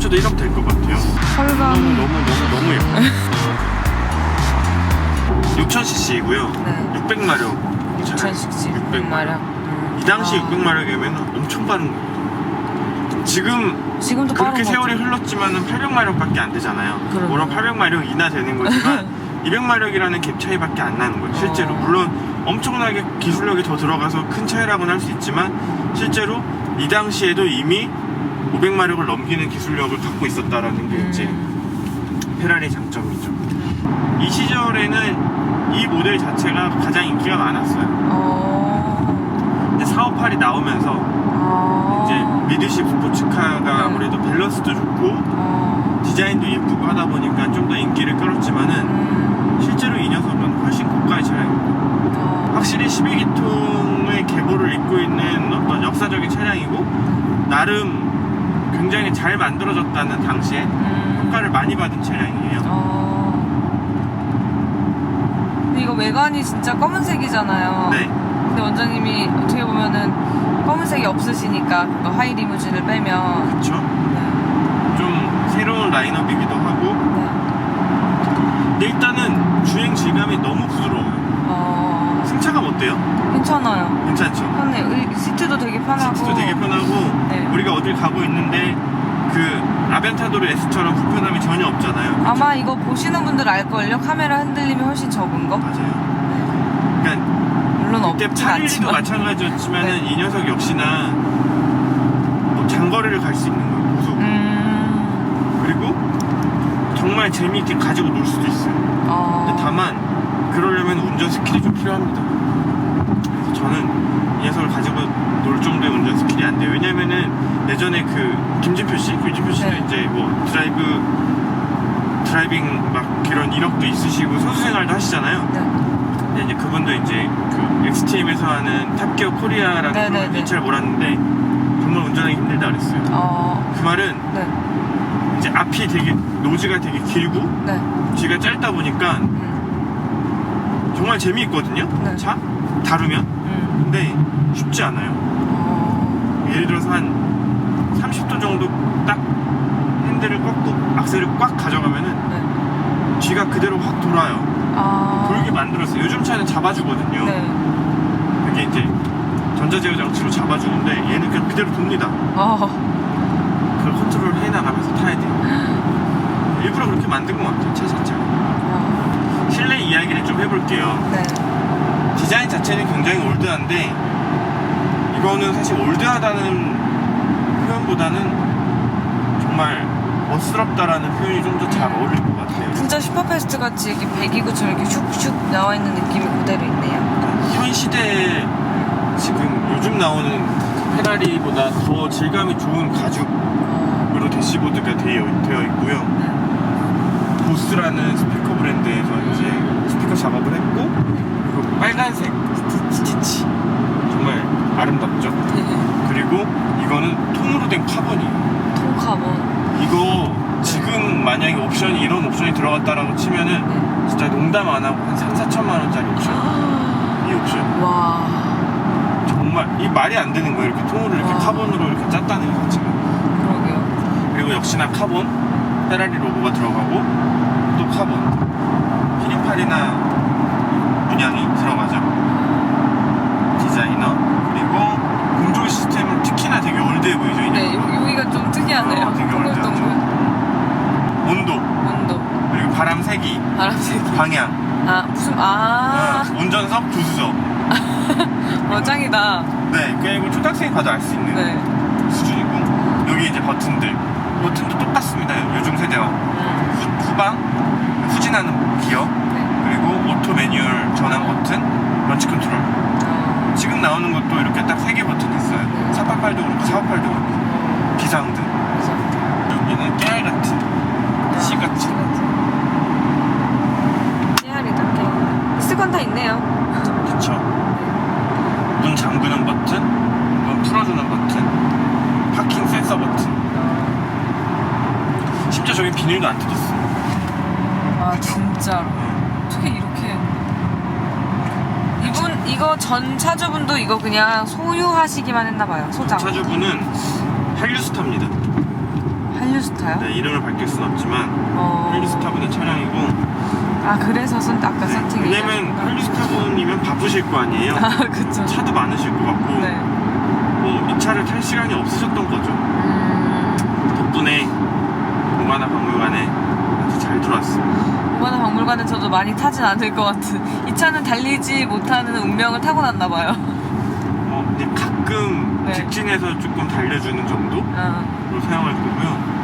스포츠도 1억 될것 같아요. 너무 혈관. 너무 너무 너무 예뻐요. 6000cc이고요. 네. 600마력. 2000cc 600 마력. 이 당시 아. 600마력이면 엄청 빠른 거예요. 지금 지금도 그렇게 빠른 거 세월이? 흘렀지만은 800마력밖에 안 되잖아요. 그러네. 물론 800마력 이나 되는 거지만 200마력이라는 갭 차이밖에 안 나는 거예요. 실제로 어. 물론 엄청나게 기술력이 더 들어가서 큰 차이라고는 할 수 있지만 실제로 이 당시에도 이미 500마력을 넘기는 기술력을 갖고 있었다라는 게 이제 음. 페라리의 장점이죠. 이 시절에는 이 모델 자체가 가장 인기가 많았어요. 어. 이제 458이 나오면서 아. 이제 미드십 스포츠카가 네. 아무래도 밸런스도 좋고 어. 디자인도 예쁘고 하다 보니까 좀 더 인기를 끌었지만은 음. 실제로 이 녀석은 훨씬 고가의 차량입니다. 어. 확실히 12기통의 계보를 잇고 있는 어떤 역사적인 차량이고 나름 굉장히 잘 만들어졌다는 당시에 음. 평가를 많이 받은 차량이에요. 어. 근데 이거 외관이 진짜 검은색이잖아요. 네, 근데 원장님이 어떻게 보면은 검은색이 없으시니까 그 하이 리무진을 빼면 그렇죠. 네. 좀 새로운 라인업이기도 하고 네. 근데 일단은 주행 질감이 너무 부드러워요. 어. 승차감 어때요? 괜찮아요. 괜찮죠? 편해. 의- 시트도 되게 편하고. 시트도 되게 편하고 네. 우리가 어딜 가고 있는데 그 아벤타도르 S처럼 불편함이 전혀 없잖아요. 아마 이거 보시는 분들 알걸요? 카메라 흔들림이 훨씬 적은 거? 맞아요. 그러니까 물론 그때 없진 812도 않지만. 마찬가지였지만은 네. 이 녀석 역시나 뭐 장거리를 갈 수 있는 거예요. 고속. 음. 그리고 정말 재미있게 가지고 놀 수도 있어요. 어. 근데 다만 그러려면 운전 스킬이 좀 필요합니다. 그래서 저는 이 녀석을 가지고 놀 정도의 운전 스킬이 안 돼요. 왜냐면은 예전에 그 김진표 씨, 김진표 씨도 네. 이제 뭐 드라이브 드라이빙 막 이런 이력도 있으시고 선수 생활도 하시잖아요. 네. 근데 이제 그분도 이제 그 엑스트림에서 하는 탑기어 코리아라는 네, 네, 네. 일차를 몰았는데 정말 운전하기 힘들다 그랬어요. 어. 그 말은 네. 이제 앞이 되게 노즈가 되게 길고 네. 뒤가 짧다 보니까 음. 정말 재미있거든요. 네. 차 다루면 음. 근데 쉽지 않아요. 어. 예를 들어서 한 30도 정도 딱 핸들을 꺾고 악셀을 꽉 가져가면은 네. 뒤가 그대로 확 돌아요. 아. 돌게 만들었어요. 요즘 차는 잡아주거든요. 네. 그게 이제 전자제어 장치로 잡아주는데 얘는 그냥 그대로 돕니다. 어. 그걸 컨트롤 해나가면서 타야 돼요. 일부러 그렇게 만든 것 같아요, 차 자체가. 해볼게요. 네. 디자인 자체는 굉장히 올드한데, 이거는 사실 올드하다는 표현보다는 정말 멋스럽다라는 표현이 좀 더 잘 어울릴 것 같아요. 진짜 슈퍼패스트 같이 이렇게 배기구처럼 이렇게 슉슉 나와 있는 느낌이 그대로 있네요. 현 시대에 지금 요즘 나오는 그 페라리보다 더 질감이 좋은 가죽으로 어. 대시보드가 되어, 되어 있고요. 보스라는 스피커 브랜드에서 이제 스피커 작업을 했고 그리고 빨간색 스- 스티치 정말 아름답죠. 그리고 이거는 통으로 된 카본이에요. 통카본. 이거 지금 만약에 옵션이 이런 옵션이 들어갔다라고 치면은 네. 진짜 농담 안 하고 한 3, 4천만 원짜리 옵션 이 옵션 와. 정말 이 말이 안 되는 거예요. 이렇게 통으로 이렇게 와. 카본으로 이렇게 짰다는 것 자체가. 그러게요. 그리고 역시나 카본 페라리 로고가 들어가고 또 카본 피니팔이나 문양이 들어가죠 디자이너 그리고 공조 시스템은 특히나 되게 올드해 보이죠 이 네. 여- 여기가 좀 특이하네요. 어, 되게 동글동글. 온도 온도. 그리고 바람 세기 바람색이. 방향 아, 무슨, 아. 어, 운전석 조수석 어, 짱이다. 네 그리고 초등학생이 봐도 알 수 있는 네. 수준이고 여기 이제 버튼들 버튼도 똑같습니다 요즘 세대와 음. 후, 후방 후진하는 기어 네. 그리고 오토 매뉴얼 전환 버튼, 런치 컨트롤. 어. 지금 나오는 것도 이렇게 딱 세 개 버튼이 있어요. 488도 그렇고 458도 그렇고 어. 비상등. 그래서. 여기는 깨알 같은 씨 같이. 깨알이다, 깨알. 있을 건 다 있네요. 그쵸. 문 잠그는 버튼, 문 풀어주는 버튼, 파킹 센서 버튼. 심지어 저기 비닐도 안. 아, 진짜로. 응. 어떻게 이렇게. 이분, 이거 전 차주분도 이거 그냥 소유하시기만 했나봐요. 소장. 차주분은 한류스타입니다. 한류 헬류스타요? 네, 이름을 밝힐 순 없지만 어... 헬리스타분의 차량이고 아 그래서 선 아까 네, 선택이 왜냐면 헬리스타분이면 바쁘실 거 아니에요 아 그쵸 차도 많으실 것 같고 네 뭐 이 차를 탈 시간이 없으셨던 거죠 음... 덕분에 공관화 박물관에 아주 잘 들어왔습니다 이번에 박물관은 저도 많이 타진 않을 것 같은. 이 차는 달리지 못하는 운명을 타고났나 봐요. 어, 근데 가끔 네. 직진해서 조금 달려주는 정도로 아, 사용할 거고요.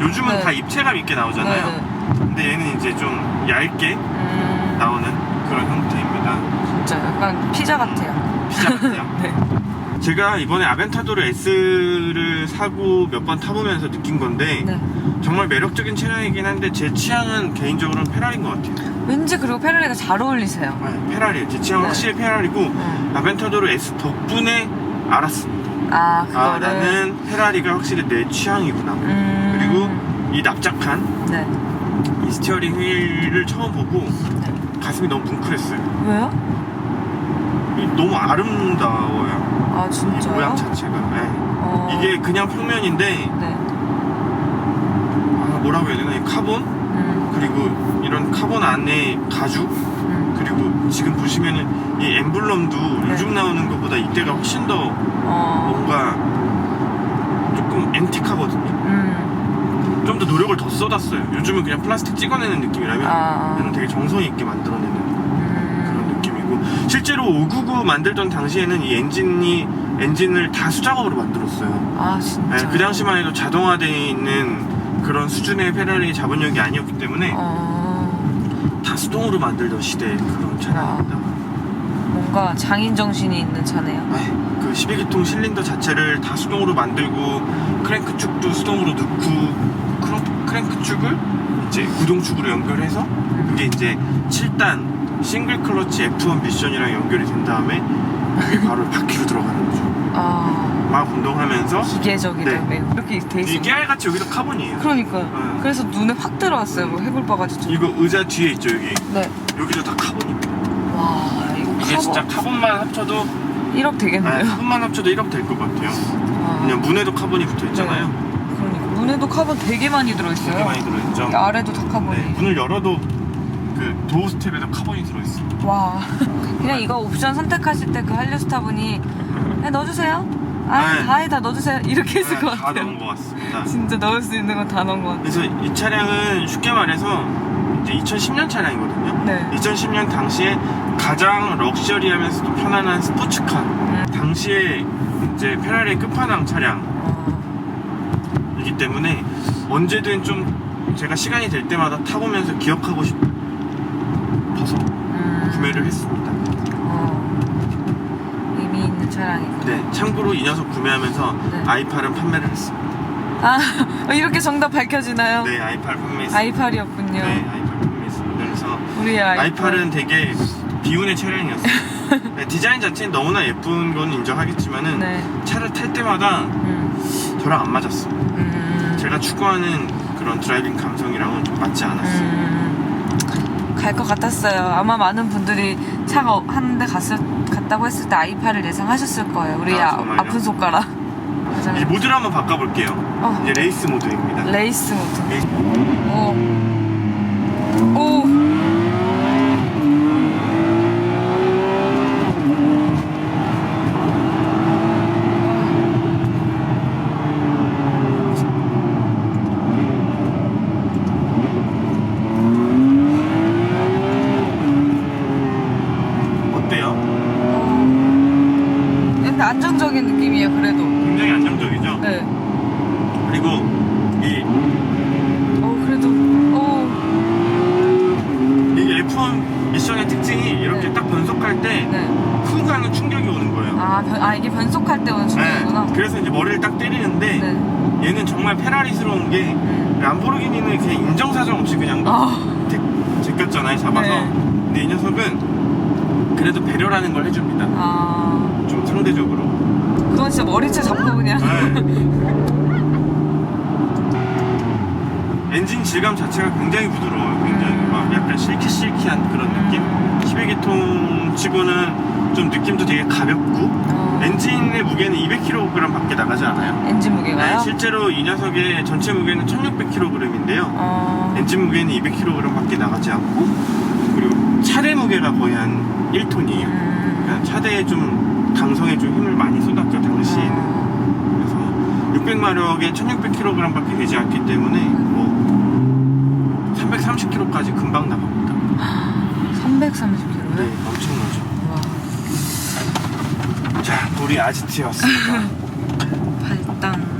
요즘은 네. 다 입체감 있게 나오잖아요. 네 네. 근데 얘는 이제 좀 얇게 음... 나오는 그런 형태입니다. 진짜 약간 피자 같아요. 피자 같아요. 네 제가 이번에 아벤타도르 S를 사고 몇 번 타보면서 느낀 건데 네. 정말 매력적인 차량이긴 한데 제 취향은 개인적으로는 페라리인 것 같아요 왠지 그리고 페라리가 잘 어울리세요 네, 페라리예요 제 취향은 네. 확실히 페라리고 음. 아벤타도르 S 덕분에 알았습니다 아 그거를 아 나는 페라리가 확실히 내 취향이구나 음... 그리고 이 납작한 네. 이 스티어링 휠을 처음 보고 네. 가슴이 너무 뭉클했어요 왜요? 이 너무 아름다워요 아 이 진짜요? 모양 자체가 네. 어... 이게 그냥 평면인데 네. 아, 뭐라고 해야 되나 이 카본 음, 그리고 이런 카본 안에 가죽 음. 그리고 지금 보시면은 이 엠블럼도 네. 요즘 나오는 것보다 이때가 훨씬 더 어... 뭔가 조금 앤틱하거든요 음... 좀 더 노력을 더 쏟았어요 요즘은 그냥 플라스틱 찍어내는 느낌이라면 아... 얘는 되게 정성이 있게 만들어내는 음... 느낌이고 실제로 599 만들던 당시에는 이 엔진이 엔진을 다 수작업으로 만들었어요. 아 진짜. 네, 그 당시만 해도 자동화되어 있는 그런 수준의 페라리 자본력이 아니었기 때문에 어... 다 수동으로 만들던 시대의 그런 차량입니다. 뭔가 장인 정신이 있는 차네요. 네, 그 12기통 실린더 자체를 다 수동으로 만들고 크랭크 축도 수동으로 넣고 크로- 크랭크 축을 이제 구동축으로 연결해서 그게 이제 7단 싱글 클러치 F1 미션이랑 연결이 된 다음에 그게 바로 바퀴로 들어가는 거죠. 아... 막 운동하면서 기계적이다 네. 매우 이렇게 돼이 있어 깨알같이 여기서 카본이에요. 그러니까요 네. 그래서 눈에 확 들어왔어요 뭐 해골 바가지 이거 의자 뒤에 있죠 여기. 네. 여기도 다 카본입니다. 와 이거 이게 카본 진짜 카본만 합쳐도 1억 네, 되겠네요 카본만 합쳐도 1억 될 것 같아요. 아, 그냥 문에도 카본이 붙어 있잖아요. 그러니까 문에도 카본 되게 많이 들어있어요 되게 많이 들어있죠. 이 아래도 다 카본이 네, 문을 열어도 그 도어 스텝에도 카본이 들어있어요. 와 그냥 이거 옵션 선택하실 때 그 한류스타 분이 네, 넣어주세요 아 네. 다해 다 넣어주세요 이렇게 했을 것 다 같아요 넣은 것 같습니다. 진짜 넣을 수 있는 건 다 넣은 것 같아요 그래서 이 차량은 쉽게 말해서 이제 2010년 차량이거든요. 네 2010년 당시에 가장 럭셔리하면서도 편안한 스포츠카. 음. 당시에 이제 페라리 끝판왕 차량이기 어, 때문에 언제든 좀 제가 시간이 될 때마다 타보면서 기억하고 싶 어서 음, 구매를 했습니다. 어, 의미 있는 차량이고 네, 참고로 이 녀석 구매하면서 네. i8은 판매를 했습니다. 아 이렇게 정답 밝혀지나요? 네, i8 판매했습니다. i8이었군요 네, i8 판매했습니다. 그래서 우리의 i8 i8은 되게 비운의 차량이었어요. 네, 디자인 자체는 너무나 예쁜 건 인정하겠지만은 네 차를 탈 때마다 음, 저랑 안 맞았어요. 음, 제가 추구하는 그런 드라이빙 감성이랑은 좀 맞지 않았어요. 음, 갈 것 같았어요. 아마 많은 분들이 차가 한대 갔을 갔다고 했을 때 i8을 예상하셨을 거예요. 우리 아, 아, 정말요? 아픈 손가락. 이 모드를 한번 바꿔볼게요. 어, 이제 레이스 모드입니다. 레이스 모드. 레이스- 오. 오. 어때요? 근데 안정적인 느낌이에요. 그래도. 굉장히 안정적이죠? 네. 그리고 이 오 그래도. 오. 이게 F1 미션의 특징이 이렇게 네. 딱 변속할 때 네. 훅 가는 충격이 오는 거예요. 아, 변, 아 이게 변속할 때 오는 충격이구나. 네, 그래서 이제 머리를 딱 때리는데 네. 얘는 정말 페라리스러운 게 음. 람보르기니는 그냥 인정사정 없이 그냥 아. 제, 제꼈잖아요 잡아서 네. 근데 이 녀석은 그래도 배려라는 걸 해줍니다 아. 좀 상대적으로 그건 진짜 머리채 잡고 그냥. 네. 엔진 질감 자체가 굉장히 부드러워요 음. 막 약간 실키실키한 그런 느낌? 12기통 치고는 좀 느낌도 되게 가볍고 어, 엔진의 무게는 200kg 밖에 나가지 않아요. 엔진 무게가요? 네, 실제로 이 녀석의 전체 무게는 1600kg인데요. 어, 엔진 무게는 200kg 밖에 나가지 않고 그리고 차대 무게가 거의 한 1톤이에요. 음, 그러니까 차대에 좀 강성에 좀 힘을 많이 쏟았죠 당시에는. 어, 그래서 600마력에 1600kg밖에 되지 않기 때문에 뭐 330km까지 금방 나갑니다. 330kg? 네, 엄청나죠. 와, 자, 우리 아지트에 왔습니다. 발당.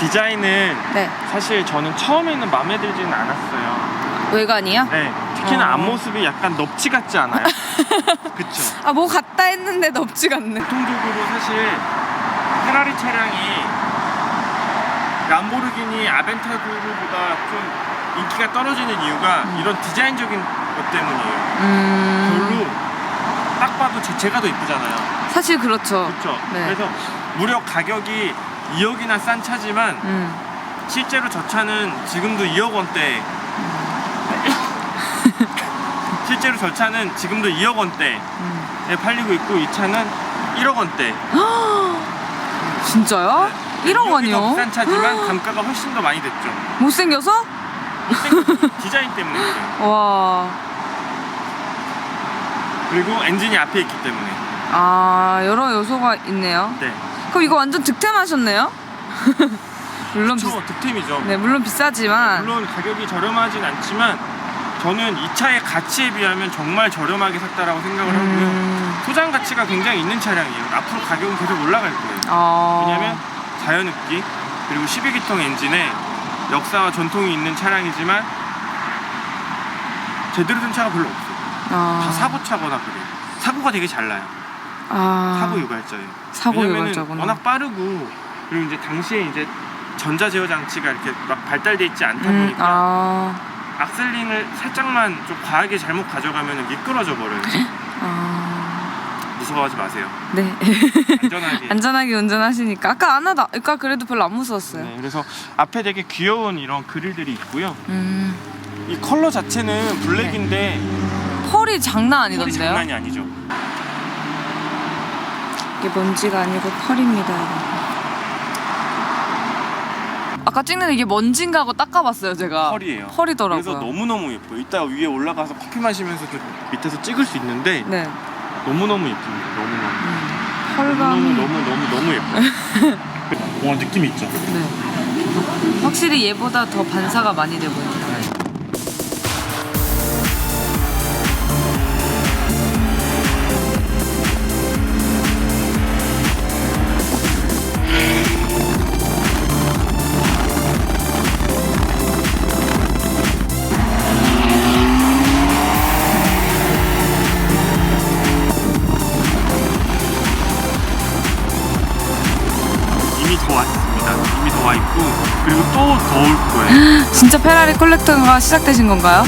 디자인은 네, 사실 저는 처음에는 마음에 들지는 않았어요. 외관이요? 네, 특히나 어. 앞모습이 약간 넙치 같지 않아요? 그쵸? 아, 뭐 같다 했는데 넙지가 않네. 보통적으로 사실 페라리 차량이 람보르기니 아벤타도르보다 좀 인기가 떨어지는 이유가 이런 디자인적인 것 때문이에요. 음, 별로 딱 봐도 제, 제가 더 이쁘잖아요. 사실 그렇죠. 그렇죠? 네. 그래서 무려 가격이 2억이나 싼 차지만 음, 실제로 저 차는 지금도 2억 원대. 실제로 저 차는 지금도 2억 원대에 음. 팔리고 있고 이 차는 1억 원대. 진짜요? 1억 더 원이요? 비싼 차지만 감가가 훨씬 더 많이 됐죠. 못생겨서? 디자인 때문에 그래요. 와, 그리고 엔진이 앞에 있기 때문에. 아, 여러 요소가 있네요. 네. 그럼 이거 완전 득템하셨네요? 물론 비, 저 득템이죠. 네, 물론 비싸지만. 물론 가격이 저렴하진 않지만 저는 이 차의 가치에 비하면 정말 저렴하게 샀다라고 생각을 하고요. 음, 소장 가치가 굉장히 있는 차량이에요. 앞으로 가격은 계속 올라갈 거예요. 어, 왜냐면 자연흡기 그리고 12기통 엔진에 역사와 전통이 있는 차량이지만 제대로 된 차가 별로 없어요. 어, 다 사고 차거나 그래요. 사고가 되게 잘 나요. 아, 사고 유발자예요. 사고 왜냐면은 유발자구나. 워낙 빠르고 그리고 이제 당시에 이제 전자 제어 장치가 이렇게 막 발달돼 있지 않다 음, 보니까 아, 악셀링을 살짝만 좀 과하게 잘못 가져가면 미끄러져 버려요. 아, 무서워하지 마세요. 네. 안전하게. 안전하게 운전하시니까. 아까 안 하다, 아까 그래도 별로 안 무서웠어요. 네, 그래서 앞에 되게 귀여운 이런 그릴들이 있고요. 음, 이 컬러 자체는 블랙인데 펄이 장난 컬이 아니던데요? 장난이 아니죠. 이게 먼지가 아니고 펄입니다. 여러분. 아까 찍는데 이게 먼지인가 하고 닦아봤어요, 제가. 펄이에요. 펄이더라고요. 그래서 너무 너무 예뻐요. 이따 위에 올라가서 커피 마시면서 도 밑에서 찍을 수 있는데 네. 너무 너무 예쁩니다. 너무 너무. 음, 너무 펄감이. 너무 너무 너무 예뻐요. 와 느낌 있죠. 네. 확실히 얘보다 더 반사가 많이 돼 보여요. 와 있고 그리고 또더올 거예요. 진짜 페라리 컬렉터가 시작되신 건가요?